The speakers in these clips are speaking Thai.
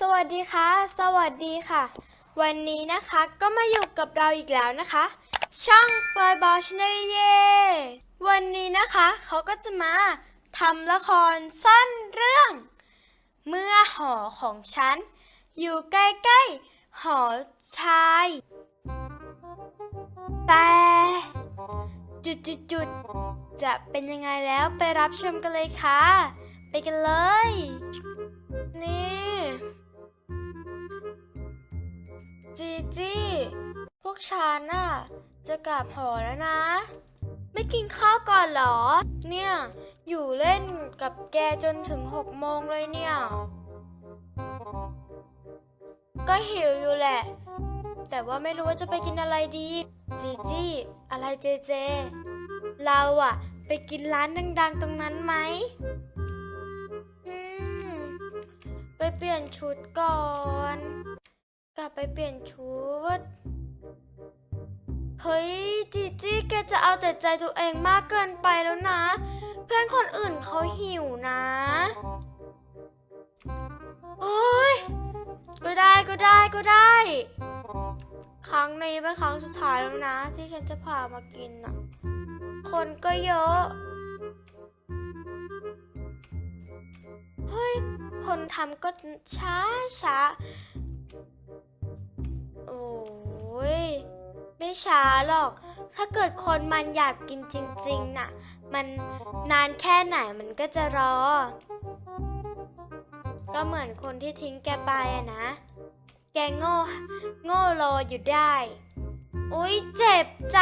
สวัสดีค่ะ สวัสดีค่ะ วันนี้นะคะก็มาอยู่กับเราอีกแล้วนะคะ ช่องปอยบอชเนเย่วันนี้นะคะเขาก็จะมาทำละครสั้นเรื่อง เมื่อหอของฉัน อยู่ใกล้ๆ หอชาย แต่จุดๆๆจะเป็นยังไงแล้วไปรับชมกันเลยค่ะ ไปกันเลย จีจี้ พวกฉันน่ะจะกลับหอแล้วนะ ไม่กินข้าวก่อนเหรอ เนี่ย อยู่เล่นกับแกจนถึงหกโมงเลยเนี่ย ก็หิวอยู่แหละ แต่ว่าไม่รู้ว่าจะไปกินอะไรดี จีจี้ อะไรเจเจ เราอะไปกินร้านดังๆตรงนั้นไหมอืมไปเปลี่ยนชุดก่อน กลับไปเปลี่ยนชุด เฮ้ยจีจี้แกจะเอาแต่ใจตัวเองมากเกินไปแล้วนะ เพื่อนคนอื่นเขาหิวนะโอ้ยก็ได้ก็ได้ก็ได้ ครั้งนี้เป็นครั้งสุดท้ายแล้วนะ ที่ฉันจะพามากินน่ะ คนก็เยอะ เฮ้ย คนทำก็ช้าช้า ยไม่ช้าหรอก ถ้าเกิดคนมันอยากกินจริงๆ น่ะ มันนานแค่ไหนมันก็จะรอ ก็เหมือนคนที่ทิ้งแกไปอะนะ แกโง่ โง่รออยู่ได้ อุ๊ยเจ็บใจ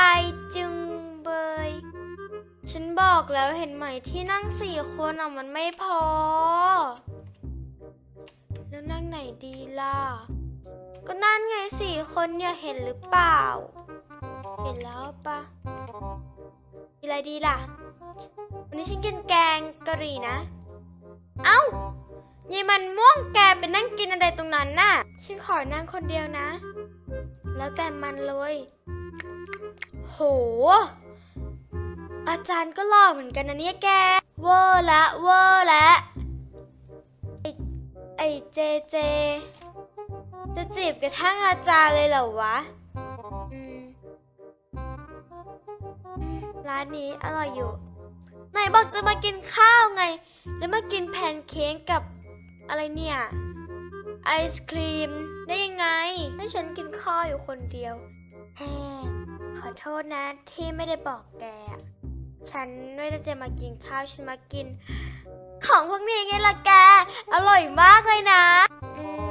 จึงเบย ฉันบอกแล้วเห็นไหมที่นั่งสี่คนอะมันไม่พอ แล้วนั่งไหนดีล่ะ ก็นั่นไงสี่คนเนี่ยเห็นหรือเปล่า เห็นแล้วปะกินอะไรดีล่ะ วันนี้ฉันกินแกงกะหรี่นะ เอ้ายายมันม่วงแกไปนั่งกินอะไรตรงนั้นน่ะ ฉันขอนั่งคนเดียวนะ แล้วแต่มันเลย โห อาจารย์ก็หล่อเหมือนกันนะเนี่ยแก เวอร์ละเวอร์ละไอไอเจเจ จะจีบกระทั่งอาจารย์เลยเหรอวะอืมร้านนี้อร่อยอยู่ ไหนบอกจะมากินข้าวไง แล้วมากินแพนเค้กกับอะไรเนี่ย ไอศครีม ได้ยังไง ให้ฉันกินข้าวอยู่คนเดียวแฮขอโทษนะที่ไม่ได้บอกแก ฉันไม่ได้จะมากินข้าว ฉันมากิน ของพวกนี้ไงล่ะแก อร่อยมากเลยนะ อืม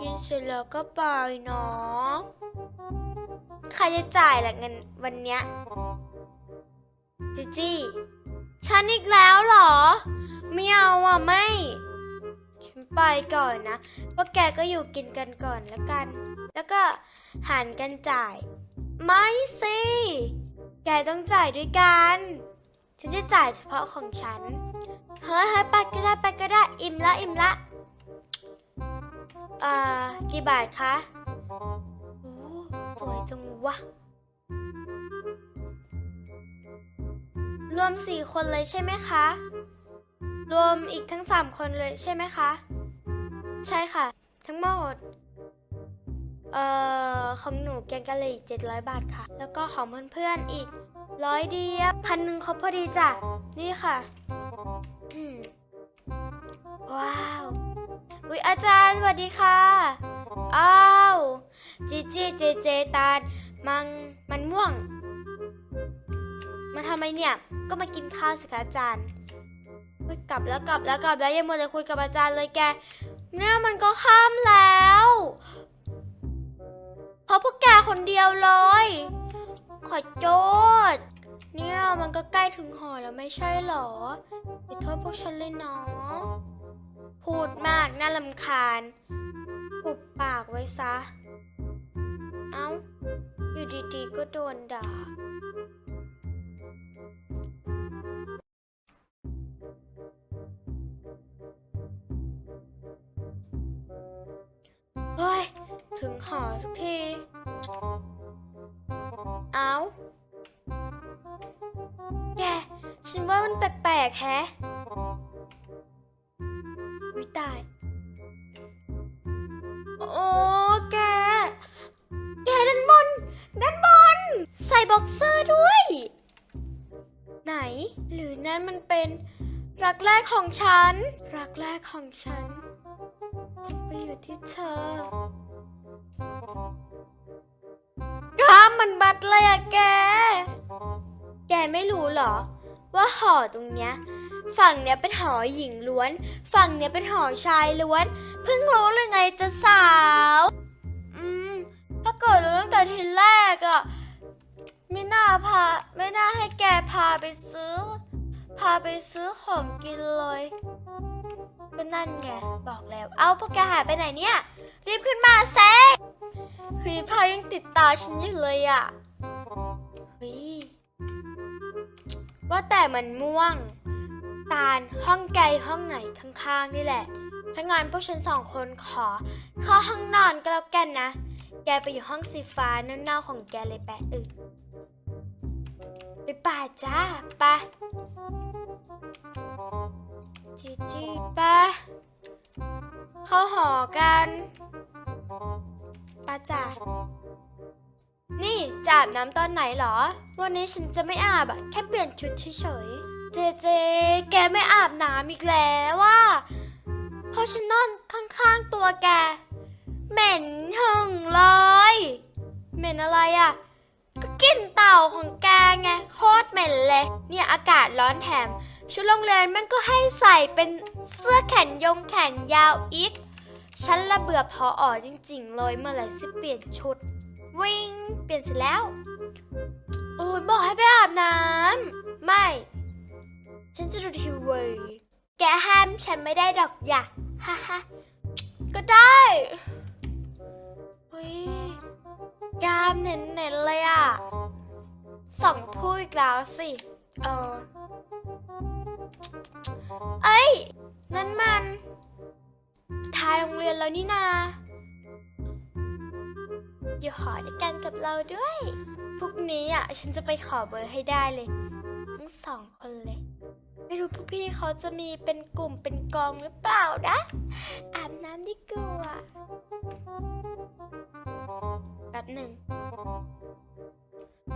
กินเสร็จแล้วก็ไปเนาะใครจะจ่ายล่ะเงินวันเนี้ยจิจี้ฉันอีกแล้วเหรอ ไม่เอาอะไม่ ฉันไปก่อนนะพวกแกก็อยู่กินกันก่อนแล้วกัน แล้วก็หันกันจ่าย ไม่สิ แกต้องจ่ายด้วยกัน ฉันจะจ่ายเฉพาะของฉัน เฮ้ยเฮ้ยไปก็ได้ไปก็ได้ อิ่มละอิ่มละ อ่า กี่บาทคะโอ้สวยจังวะ รวมสี่คนเลยใช่ไหมคะ รวมอีกทั้งสามคนเลยใช่ไหมคะ ใช่ค่ะ ทั้งหมด เอ่อ ของหนูแกงกะหรี่เจ็ดร้อยบาทค่ะ แล้วก็ของเพื่อนๆอีกร้อยเดียวพันหนึ่งครบพอดีจ้ะ นี่ค่ะ ว้าว อุ๊ยอาจารย์สวัสดีค่ะ อ้าว จีจีเจเจตาลมังมันม่วง มาทำไมเนี่ย ก็มากินข้าวสิคะอาจารย์เฮ้ยกลับแล้วกลับแล้วกลับแล้วยังมัวแต่คุยกับอาจารย์เลยแก เนี่ยมันก็ข้ามแล้ว เพราะพวกแกคนเดียวเลย ขอโทษเนี่ยมันก็ใกล้ถึงหอแล้วไม่ใช่หรออย่าโทษพวกฉันเลยเนาะ พูดมากน่าลำคาญปุบปากไว้ซะ เอ้า อยู่ดีๆ ก็โดนด่า เฮ้ย ถึงหอสักที เอ้า แก ฉันว่ามันแปลกๆแฮะ ได้ โอ้แก แกด้านบน ด้านบน ใส่บ็อกเซอร์ด้วย ไหน หรือนั่นมันเป็น รักแรกของฉัน รักแรกของฉันฉัไปอยู่ที่เธอกล้ามมันบัดเลยอะแก แกไม่รู้หรอ ว่าห่อตรงเนี้ย ฝั่งเนี้ยเป็นหอหญิงล้วน ฝั่งเนี้ยเป็นหอชายล้วน เพิ่งรู้เลยไงจะสาว อืมถ้าเกิดรู้ตั้งแต่ทีแรกอะไม่น่าพา ไม่น่าให้แกพาไปซื้อ พาไปซื้อของกินเลยก็นั่นไงบอกแล้ว เอาพวกแกหายไปไหนเนี่ย รีบขึ้นมาเซ่ฮ้ยพายังติดตาฉันอยู่เลยอะเฮ้ยว่าแต่มันม่วง ตาล ห้องแกห้องไหนข้างๆนี่แหละถ้างั้นพวกฉันสองคนขอ เข้าห้องนอนก็แล้วกันนะ แกไปอยู่ห้องสีฟ้าเน่าๆของแกเลยแปะอึไปป่าจ้าไปจีจีไปเข้าหอกันป้าจ้านี่จะอาบน้ำตอนไหนเหรอ วันนี้ฉันจะไม่อาบอะแค่เปลี่ยนชุดเฉยๆ เจเจ แกไม่อาบน้ำอีกแล้วว่าเพราะฉันนอนข้างๆตัวแก เหม็นหึงเลย เหม็นอะไรอะ่ะ ก็กลินเต่าของแกไงโคตรเหม็นเลย เนี่ยอากาศร้อนแถม ชุดโรงเรียนมันก็ให้ใส่เป็นเสื้อแขนยงแขนยาวอีก ฉันละเบื่อพออ๋อจริงๆเลยเมื่อไหร่สิเปลี่ยนชุด วิ่งเปลี่ยนเสร็จแล้ว โอ้ยบอกให้ไปอาบน้ำไม่ ฉันจะดูทีวี แกห้ามฉันไม่ได้ดอกอย่าฮ่าฮ่าก็ได้เฮ้ยกล้ามเน้นๆเลยอะสองพูดอีกแล้วสิ เออ เอ้ย นั่นมันทายโรงเรียนแล้วนี่นา อยู่หอด้วยกันกับเราด้วยพรุ่งนี้อะ ฉันจะไปขอเบอร์ให้ได้เลย ทั้งสองคนเลย ไม่รู้พวกพี่เขาจะมีเป็นกลุ่มเป็นกองหรือเปล่านะ อาบน้ำดีกว่าแป๊บหนึ่ง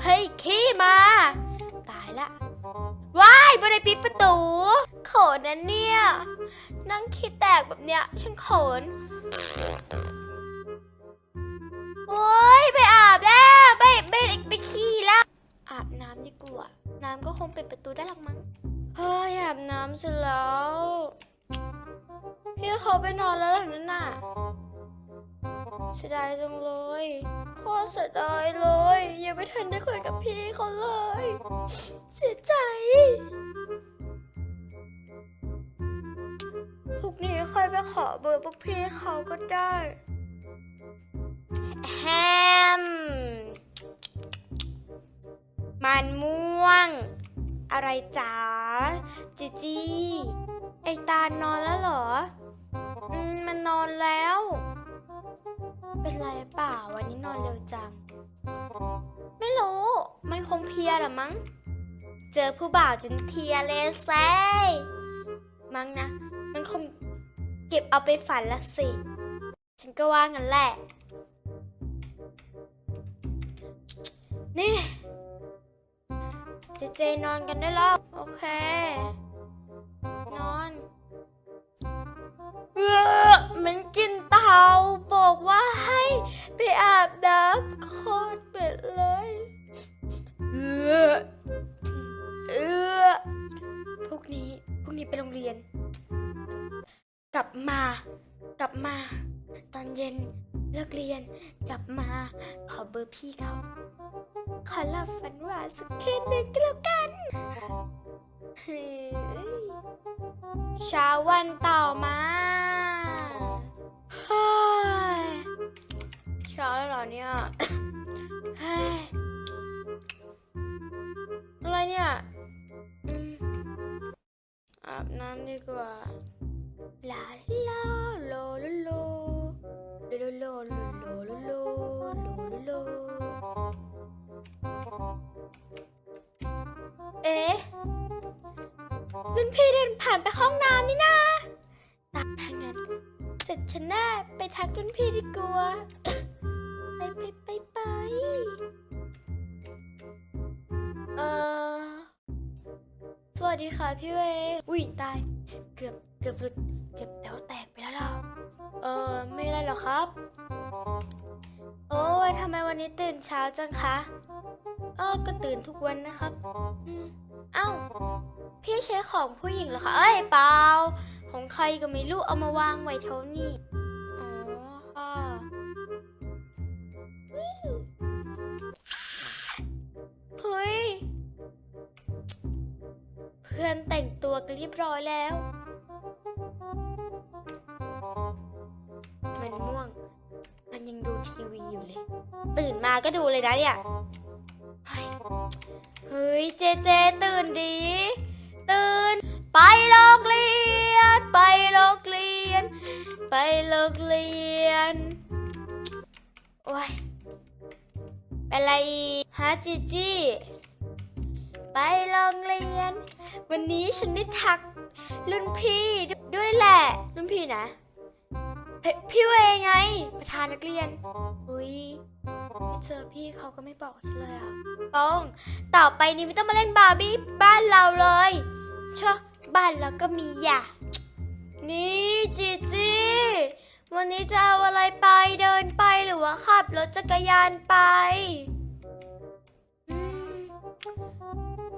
เฮ้ย ขี้มา ตายละว้ายบนไดปิดประตู โขนนะเนี่ย นั่งขี้แตกแบบเนี้ย ฉันโขนโอ้ยไปอาบแล้วไปไปไปขี้แล้ว อาบน้ำดีกว่า น้ำก็คงปิดประตูได้หรอกมั้ง เฮ้ยอาบน้ำเสร็จแล้ว พี่เขาไปนอนแล้วหลังนั้นน่ะเสียดายจังเลยโคตรเสียดายเลย ยังไม่ทันได้คุยกับพี่เขาเลย เสียใจพรุ่งนี้ค่อยไปขอเบอร์พวกพี่เขาก็ได้แฮม มันม่วง อะไรจ๋าจีจีไอตาลนอนแล้วเหรอ อืม มันนอนแล้ว เป็นไรเปล่าวันนี้นอนเร็วจัง ไม่รู้ มันคงเพลียหละมั้ง เจอผู้บ่าวจนเพลียเลยแซ่มั้งนะ มันคงเก็บเอาไปฝันละสิ ฉันก็ว่างั้นแหละ นี่ เจเจนอนกันได้แล้ว โอเค นอนเออมันกินเตาบอกว่าให้ไปอาบน้ำโคตรเป็ดเลยเออเออพวกนี้พวกนี้ไปโรงเรียน กลับมา กลับมา ตอนเย็น เลิกเรียนกลับมาขอเบอร์พี่เขา ขอหลับฝันหวานสักคืนหนึ่งก็แล้วกันเฮ้ยเช้าวันต่อมาเฮ้ยเช้าแล้วเหรอเนี่ยเฮ้ยอะไรเนี่ยอืมอาบน้ำดีกว่าลาลาโลโลโล โล เอ๊ะรุ่นพี่เดินผ่านไปห้องน้ำนี่นาตามทางนั้น เสร็จฉันแน่ไปทักรุ่นพี่ดีกว่า ไปไปไปไป เออ สวัสดีค่ะพี่เวอุ้ยตาย เกือบเกือบหลุด เกือบแถวแตกไปแล้วหรอ เออ ไม่ได้หรอกครับ โอ้ยทำไมวันนี้ตื่นเช้าจังคะ เออ ก็ตื่นทุกวันนะครับอืมเอ้า พี่ใช้ของผู้หญิงเหรอคะ เอ้ยเปล่า ของใครก็ไม่รู้เอามาวางไว้เท่านี้ อ๋อค่ะเฮ้ย เพื่อนแต่งตัวกันเรียบร้อยแล้ว ยังดูทีวีอยู่เลย ตื่นมาก็ดูเลยนะเนี่ยเฮ้ยเจเจตื่นดี ตื่น ไปโรงเรียน ไปโรงเรียน ไปโรงเรียน โอ้ยเป็นไรฮะจีจี้ไปโรงเรียน วันนี้ฉันได้ทักรุ่นพี่ด้วยแหละ รุ่นพี่นะ เฮ้ยพี่เวไง ประธานนักเรียน อุ้ยไม่เจอพี่เขาก็ไม่บอกฉันเลยอะต้อง ต่อไปนี้ไม่ต้องมาเล่นบาร์บี้บ้านเราเลยเชอะบ้านเราก็มีอย่านี่จีจีวันนี้จะเอาอะไรไปเดินไปหรือว่าขับรถจักรยานไป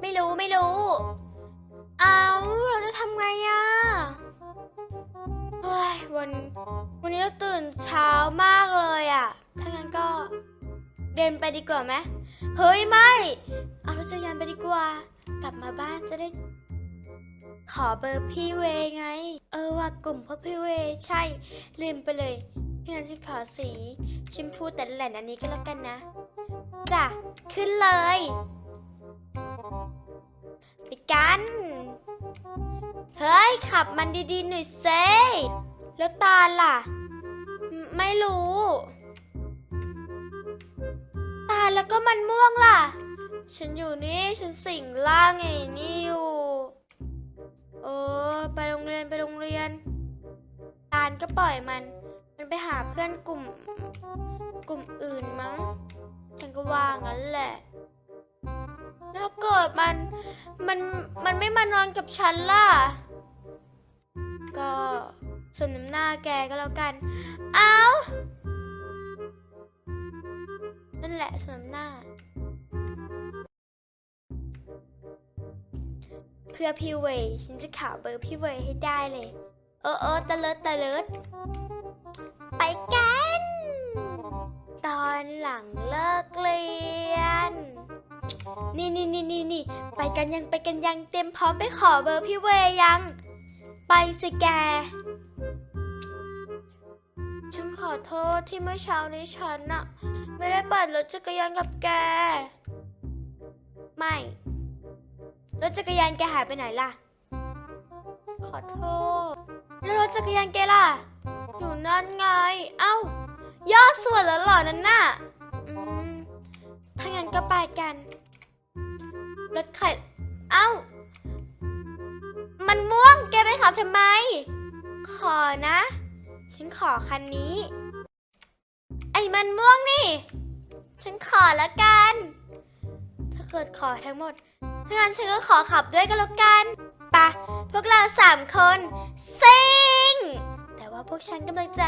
ไม่รู้ไม่รู้ เอาเราจะทำไงอะ วัน วันนี้เราตื่นเช้ามากเลยอะถ้างั้นก็เดินไปดีกว่าไหมเฮ้ยไม่ เอารถจักรยานไปดีกว่า กลับมาบ้านจะได้ ขอเบอร์พี่เวไง เออว่ากลุ่มพวกพี่เวใช่ ลืมไปเลยพี่งั้นฉันขอสีชมพูแต่แหล่นอันนี้ก็แล้วกันนะจ้ะขึ้นเลยไปกัน เฮ้ย ขับมันดีๆหน่อยเซ แล้วตาลล่ะไม่ไม่รู้ ตาลแล้วก็มันม่วงล่ะ ฉันอยู่นี่ฉันสิงล่างไงนี่อยู่เออไปโรงเรียนไปโรงเรียน ตาลก็ปล่อยมัน มันไปหาเพื่อนกลุ่ม กลุ่มอื่นมั้ง ฉันก็ว่างั้นแหละแล้วเกิดมันมันมันไม่มานอนกับฉันล่ะ ก็ สมน้ำหน้าแกก็แล้วกัน เอานั่นแหละสมน้ำหน้า เพื่อพี่เวยฉันจะข่าวเบอร์พี่เวยให้ได้เลย เออเออตะเลิดตะเลิดไปกัน ตอนหลังเลิกเรียน นี่นี่นี่นี่นี่ไปกันยังไปกันยังเตรียมพร้อมไปขอเบอร์พี่เวยยัง ไปสิแก ฉันขอโทษที่เมื่อเช้านี้ฉันอะไม่ได้ปั่นรถจักรยานกับแก ไม่ รถจักรยานแกหายไปไหนล่ะ ขอโทษ แล้วรถจักรยานแกล่ะ อยู่นั่นไง เอ้า ย่อส่วนแล้วหรอนั่นน่ะ อืม ถ้างั้นก็ไปกัน รถไข่เอ้า มันม่วงแกไปขับทำไม ขอนะ ฉันขอคันนี้ ไอ้มันม่วงนี่ ฉันขอละกัน ถ้าเกิดขอทั้งหมดงั้นฉันก็ขอขับด้วยก็แล้วกันปะพวกเราสามคนซิงแต่ว่าพวกฉันกำลังจะ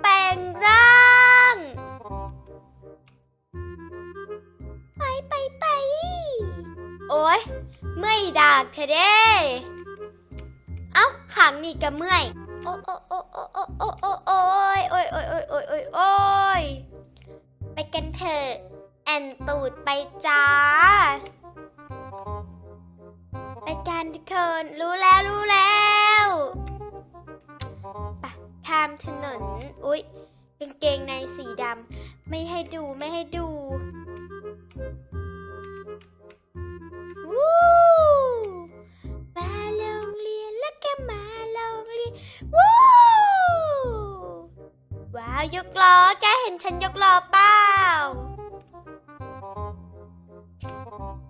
แปลงร่างไปไปไปโอ้ยเมื่อยดากเธอเด้ งนี่ก็เมื่อยโอ้โอ้โอ้โอ้โอ้โอ้โอ้โอ้ยโอ้ยโอ้ยโอ้ยโอ้ยโอ้ยโอ้ยไปกันเถอะแอนตูดไปจ้า ไปกันทุกคนรู้แล้วรู้แล้วไปข้ามถนนอุ๊ยกางเกงในสีดำไม่ให้ดูไม่ให้ดูวู้ ยนแล้วแกมาโรงเรียนวู้ว้าวยกล้อแกเห็นฉันยกล้อเปล่า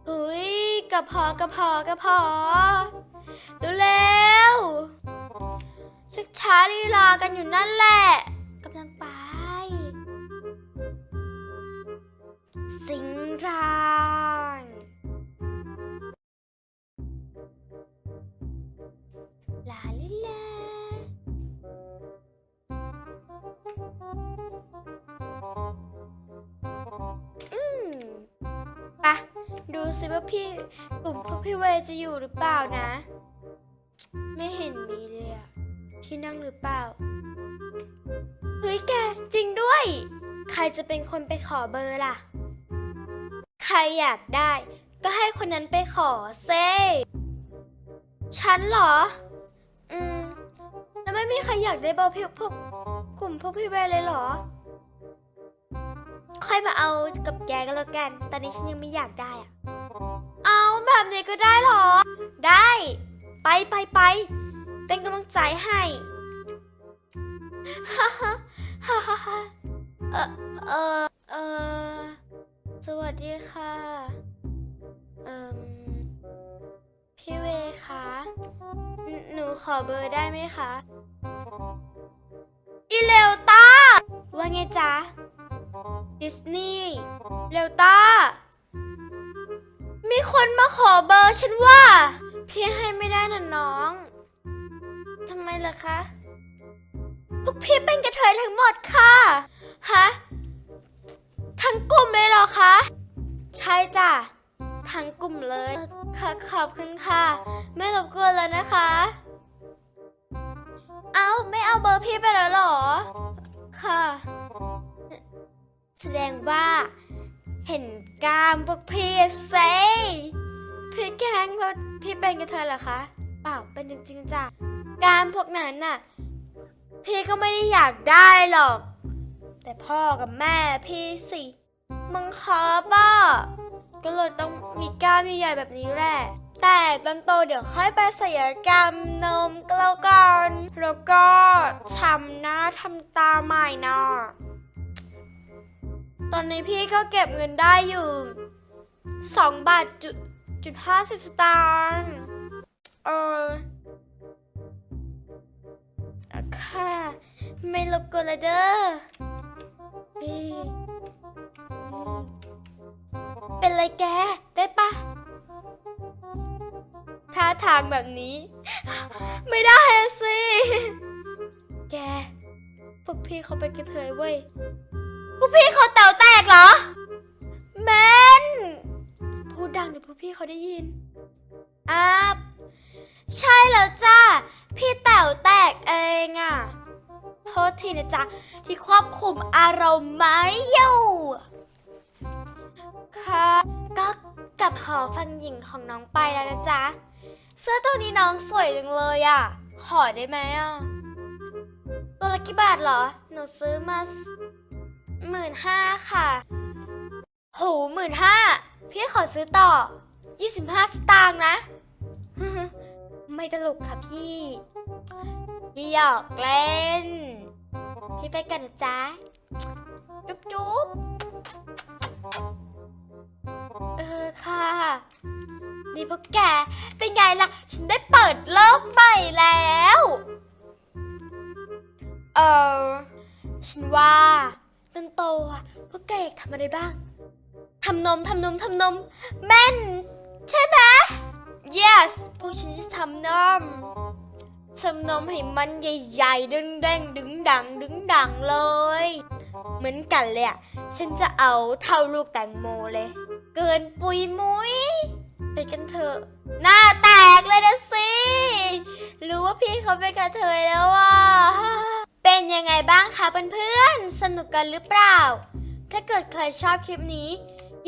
อุ้ยกระพอกระพอกระพอดูเร็วชักช้าลีลากันอยู่นั่นแหละกำลังไป สิงร่าง ดูสิว่าพี่กลุ่มพวกพี่เวจะอยู่หรือเปล่านะ ไม่เห็นมีเลยอะที่นั่งหรือเปล่า เฮ้ยแกจริงด้วย ใครจะเป็นคนไปขอเบอร์ล่ะ ใครอยากได้ ก็ให้คนนั้นไปขอเซ่ฉันเหรอ อืม แล้วไม่มีใครอยากได้เบอร์พี่พวกกลุ่มพวกพี่เวเลยเหรอ ค่อยมาเอากับแกก็แล้วกัน ตอนนี้ฉันยังไม่อยากได้อะเอาแบบนี้ก็ได้หรอ ได้ ไปไปไป เป็นกำลังใจให้ฮ่าฮ่าฮ่าฮ่าเออเออเออสวัสดีค่ะเอ่มพี่เวคะหนหนูขอเบอร์ได้ไหมคะ อีเลวตาว่าไงจ๊ะ ดิสนีย์เลวตามีคนมาขอเบอร์ฉันว่า พี่ให้ไม่ได้นะน้อง ทำไมล่ะคะ พวกพี่เป็นกระเทยทั้งหมดค่ะ ฮะ ทั้งกลุ่มเลยเหรอคะ ใช่จ้ะ ทั้งกลุ่มเลย ค่ะขอบคุณค่ะ ไม่รบกวนแล้วนะคะ เอาไม่เอาเบอร์พี่ไปแล้วเหรอ ค่ะ แสดงว่า เห็นกามพวกพี่เซ่พี่แกล้งว่าพี่เป็นกระเทยเหรอคะ เปล่าเป็นจริงๆจ้ะกามพวกนั้นน่ะ พี่ก็ไม่ได้อยากได้หรอก แต่พ่อกับแม่พี่สิมังคับอะก็เลยต้องมีกล้ามใหญ่ๆแบบนี้แหละ แต่ตอนโตเดี๋ยวค่อยไปศัลยกรรมนมกล้วกันแล้วก็ทำหน้าทำตาใหม่นะ ตอนนี้พี่ก็เก็บเงินได้อยู่2บาทจุดจุดห้าสิบสตางค์เออค่ะ ไม่รบกวนเลยเด้อเอ้ยเป็นไรแก ได้ปะท่าทางแบบนี้ ไม่ได้สิ แก พวกพี่เขาเป็นกระเทยเว้ย พวกพี่เขาเต่าแตกเหรอ แมนพูดดังเดี๋ยวพวกพี่เขาได้ยินอาบใช่แล้วจ้า พี่แต๋วแตกเองอะโทษทีนะจ๊ะ ที่ควบคุมอารมณ์ไม่อยู่ค่ะก็กลับหอฟังหญิงของน้องไปแล้วนะจ๊ะ เสื้อตัวนี้น้องสวยจังเลยอะขอได้ไหมอะตัวละกี่บาทเหรอ หนูซื้อมา หมื่นห้าค่ะ โหหมื่นห้าพี่ขอซื้อต่อ 25 สตางค์นะ ไม่ตลกค่ะพี่พี่หยอกเล่น พี่ไปกันนะจ๊ะ จุ๊บจุ๊บเออค่ะ นี่พวกแก เป็นไงล่ะ ฉันได้เปิดโลกใหม่แล้ว เออ ฉันว่า ตอนโตอะพวกแกอยากทำอะไรบ้างทำนมทำนมทำนมแม่น ใช่ไหม yes พวกฉันจะทำนมทำนมให้มันใหญ่ๆ ดึงแดงดึงดังดึงดังเลย เหมือนกันเลยอะ ฉันจะเอาเท่าลูกแตงโมเลย เกินปุยมุยไปกันเถอะหน้าแตกเลยนะสิ รู้ว่าพี่เขาเป็นกระเทยแล้วว่ะ เป็นยังไงบ้างคะเพื่อนๆ สนุกกันหรือเปล่า ถ้าเกิดใครชอบคลิปนี้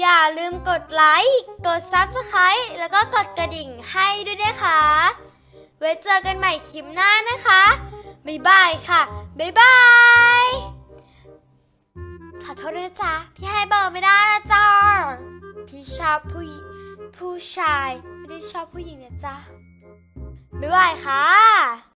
อย่าลืมกดไลค์ กด Subscribe แล้วก็กดกระดิ่งให้ด้วยนะคะ ไว้เจอกันใหม่คลิปหน้านะคะ บ๊ายบายค่ะ บ๊ายบาย ขอโทษด้วยนะจ๊ะ พี่ให้เบอร์ไม่ได้นะจ๊ะ พี่ชอบผู้ผู้ชาย ไม่ได้ชอบผู้หญิงนะจ๊ะ บ๊ายบายค่ะ